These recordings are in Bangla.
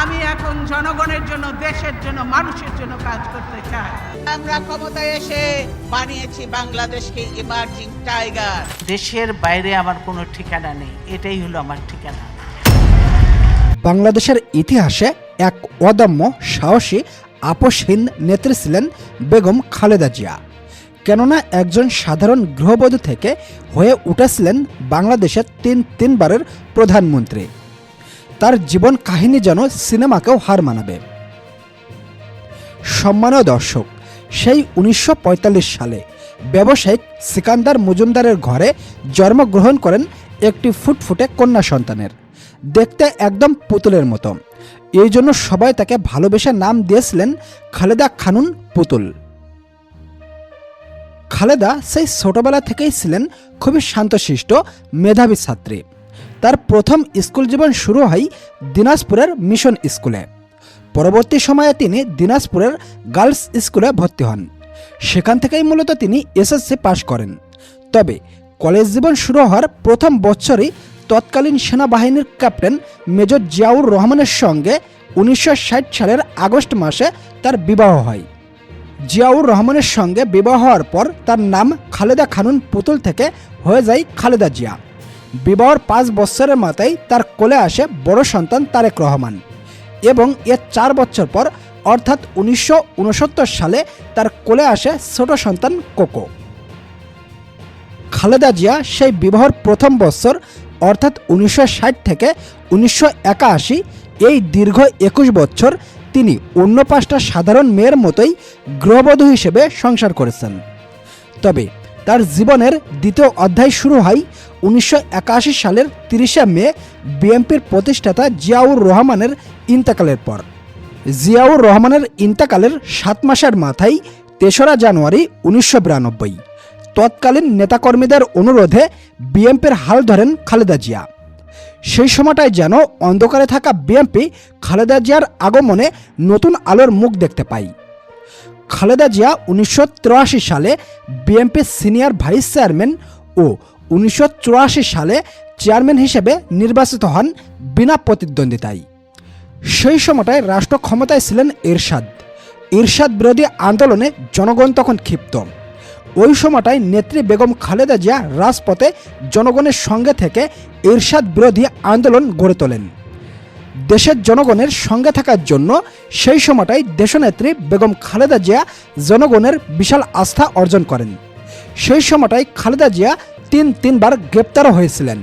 আমি এখন জনগণের জন্য দেশের জন্য মানুষের জন্য কাজ করতে চাই। আমরা ক্ষমতায় এসে বানিয়েছি বাংলাদেশকে ইমার্জিং টাইগার দেশের বাইরে আমার কোনো ঠিকানা নেই এটাই হলো আমার ঠিকানা। বাংলাদেশের ইতিহাসে এক অদম্য সাহসী আপোষহীন নেত্রী ছিলেন বেগম খালেদা জিয়া। কেননা একজন সাধারণ গৃহবধূ থেকে হয়ে উঠেছিলেন বাংলাদেশের তিন তিনবারের প্রধানমন্ত্রী। তার জীবন কাহিনী যেন সিনেমাকেও হার মানাবে। সম্মানীয় দর্শক, সেই উনিশশো পঁয়তাল্লিশ সালে ব্যবসায়িক সিকান্দার মজুমদারের ঘরে জন্মগ্রহণ করেন একটি ফুটফুটে কন্যা সন্তানের। দেখতে একদম পুতুলের মতো। এই জন্য সবাই তাকে ভালোবেসে নাম দিয়েছিলেন খালেদা খানুন পুতুল। খালেদা সেই ছোটবেলা থেকেই ছিলেন খুবই শান্তশিষ্ট, মেধাবী ছাত্রী। তার প্রথম স্কুল জীবন শুরু হয় দিনাজপুরের মিশন স্কুলে। পরবর্তী সময়ে তিনি দিনাজপুরের গার্লস স্কুলে ভর্তি হন। সেখান থেকেই মূলত তিনি এসএসসি পাশ করেন। তবে কলেজ জীবন শুরু হওয়ার প্রথম বছরই তৎকালীন সেনাবাহিনীর ক্যাপ্টেন মেজর জিয়াউর রহমানের সঙ্গে উনিশশো ষাট সালের আগস্ট মাসে তার বিবাহ হয়। জিয়াউর রহমানের সঙ্গে বিবাহ হওয়ার পর তার নাম খালেদা খানুন পুতুল থেকে হয়ে যায় খালেদা জিয়া। বিবাহর পাঁচ বছরের মাথায় তার কোলে আসে বড় সন্তান তারেক রহমান এবং এর চার বছর পর, অর্থাৎ উনিশশো উনসত্তর সালে তার কোলে আসে ছোট সন্তান কোকো। খালেদা জিয়া সেই বিবাহর প্রথম বছর অর্থাৎ উনিশশো ষাট থেকে উনিশশো একাশি, এই দীর্ঘ একুশ বছর তিনি অন্য পাঁচটা সাধারণ মেয়ের মতোই গৃহবধূ হিসেবে সংসার করেছেন। তবে তার জীবনের দ্বিতীয় অধ্যায় শুরু হয় উনিশশো একাশি সালের তিরিশে মে বিএনপির প্রতিষ্ঠাতা জিয়াউর রহমানের ইন্তেকালের পর। জিয়াউর রহমানের ইন্তেকালের সাত মাসের মাথায় তেসরা জানুয়ারি উনিশশো বিরানব্বই। তৎকালীন নেতাকর্মীদের অনুরোধে বিএনপির হাল ধরেন খালেদা জিয়া। সেই সময়টায় যেন অন্ধকারে থাকা বিএনপি খালেদা জিয়ার আগমনে নতুন আলোর মুখ দেখতে পাই খালেদা জিয়া উনিশশো তিরাশি সালে বিএনপির সিনিয়র ভাইস চেয়ারম্যান ও উনিশশো চুরাশি সালে চেয়ারম্যান হিসেবে নির্বাচিত হন বিনা প্রতিদ্বন্দ্বিতায়। সেই সময়টায় রাষ্ট্র ক্ষমতায় ছিলেন এরশাদ। এরশাদ বিরোধী আন্দোলনে জনগণ তখন ক্ষিপ্ত। ওই সময়টায় নেত্রী বেগম খালেদা জিয়া রাজপথে জনগণের সঙ্গে থেকে এরশাদ বিরোধী আন্দোলন গড়ে তোলেন। দেশের জনগণের সঙ্গে থাকার জন্য সেই সময়টাই দেশনেত্রী বেগম খালেদা জিয়া জনগণের বিশাল আস্থা অর্জন করেন। সেই সময়টাই খালেদা জিয়া তিন তিনবার গ্রেপ্তারও হয়েছিলেন।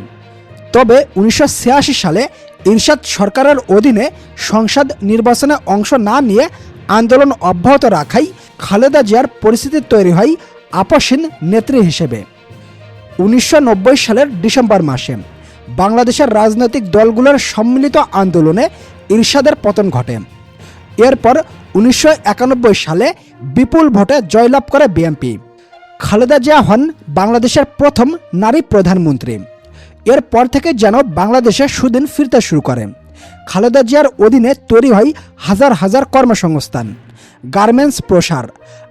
তবে উনিশশো ছিয়াশি সালে ইরশাদ সরকারের অধীনে সংসদ নির্বাচনে অংশ না নিয়ে আন্দোলন অব্যাহত রাখাই খালেদা জিয়ার পরিস্থিতি তৈরি হয় আপসীন নেত্রী হিসেবে। উনিশশো নব্বই সালের ডিসেম্বর মাসে। বাংলাদেশের রাজনৈতিক দলগুলোর সম্মিলিত আন্দোলনে ইরশাদের পতন ঘটে। এরপর উনিশশো একানব্বই সালে বিপুল ভোটে জয়লাভ করে বিএনপি। খালেদা জিয়া হন বাংলাদেশের প্রথম নারী প্রধানমন্ত্রী। এরপর থেকে যেন বাংলাদেশে সুদিন ফিরতে শুরু করে। খালেদা জিয়ার অধীনে তৈরি হয় হাজার হাজার কর্মসংস্থান, গার্মেন্টস প্রসার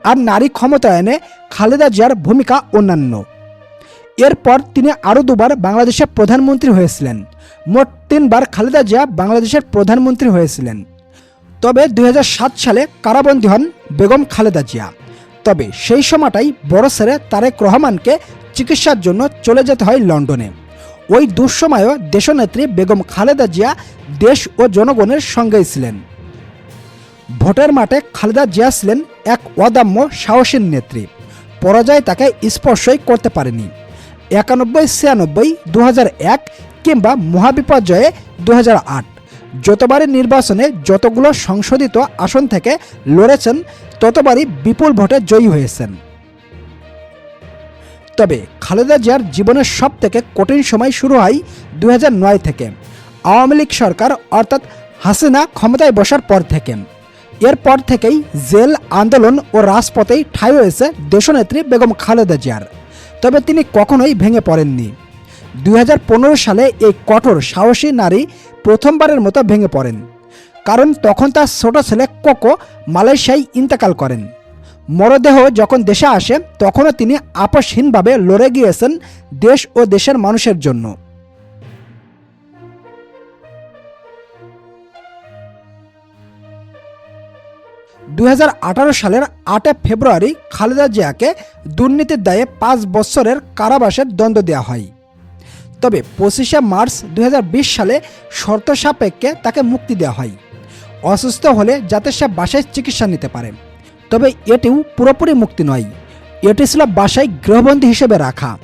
আর নারী ক্ষমতায়নে খালেদা জিয়ার ভূমিকা অন্যান্য। এরপর তিনি আরও দুবার বাংলাদেশের প্রধানমন্ত্রী হয়েছিলেন। মোট তিনবার খালেদা জিয়া বাংলাদেশের প্রধানমন্ত্রী হয়েছিলেন। তবে দু হাজার সাত সালে কারাবন্দী হন বেগম খালেদা জিয়া। তবে সেই সময়টাই বড় ছেলে তারেক রহমানকে চিকিৎসার জন্য চলে যেতে হয় লন্ডনে। ওই দুঃসময়েও দেশনেত্রী বেগম খালেদা জিয়া দেশ ও জনগণের সঙ্গেই ছিলেন। ভোটের মাঠে খালেদা জিয়া ছিলেন এক অদাম্য সাহসী নেত্রী। পরাজয় তাকে স্পর্শই করতে পারেনি। একানব্বই, ছিয়ানব্বই দু এক কিংবা মহাবিপর্যয়ে দু যতবারই নির্বাচনে যতগুলো সংশোধিত আসন থেকে লড়েছেন, ততবারই বিপুল ভোটে জয়ী হয়েছেন। তবে খালেদা জিয়ার জীবনের সব থেকে কঠিন সময় শুরু হয় দু হাজার নয় থেকে। আওয়ামী লীগ সরকার অর্থাৎ হাসিনা ক্ষমতায় বসার পর থেকে। এরপর থেকেই জেল, আন্দোলন ও রাজপথেই ঠাঁই হয়েছে দেশনেত্রী বেগম খালেদা জিয়ার। তবে তিনি কখনোই ভেঙে পড়েননি। দুই হাজার পনেরো সালে এই কঠোর, সাহসী নারী প্রথমবারের মতো ভেঙে পড়েন, কারণ তখন তার ছোট ছেলে কোকো মালয়েশিয়ায় ইন্তেকাল করেন। মরদেহ যখন দেশে আসে, তখনও তিনি আপসহীনভাবে লড়ে গিয়েছেন দেশ ও দেশের মানুষের জন্য। দুই হাজার আঠারো সালের আটে ফেব্রুয়ারি খালেদা জিয়াকে দুর্নীতির দায়ে পাঁচ বছরের কারাবাসের দণ্ড দেওয়া হয়। তবে পঁচিশে মার্চ দুই হাজার বিশ সালে শর্ত সাপেক্ষে তাকে মুক্তি দেওয়া হয়। অসুস্থ হলে যাতে সে বাসায় চিকিৎসা নিতে পারে। তবে এটিও পুরোপুরি মুক্তি নয়। এটি ছিল বাসায় গৃহবন্দী হিসেবে রাখা।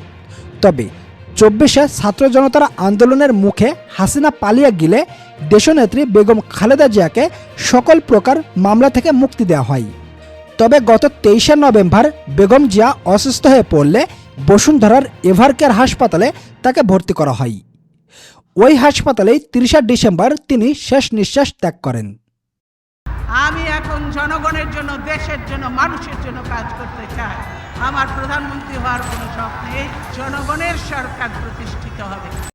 তবে চব্বিশে ছাত্র জনতার আন্দোলনের মুখে হাসিনা পালিয়ে গেলে দেশনেত্রী বেগম খালেদা জিয়াকে সকল প্রকার মামলা থেকে মুক্তি দেওয়া হয়। তবে গত তেইশে নভেম্বর বেগম জিয়া অসুস্থ হয়ে পড়লে বসুন্ধরার এভারকেয়ার হাসপাতালে তাকে ভর্তি করা হয়। ওই হাসপাতালেই তিরিশে ডিসেম্বর তিনি শেষ নিঃশ্বাস ত্যাগ করেন। আমি এখন জনগণের জন্য, দেশের জন্য, মানুষের জন্য কাজ করতে চাই। আমার প্রধানমন্ত্রী হওয়ার কোনো স্বপ্নে জনগণের সরকার প্রতিষ্ঠিত হবে।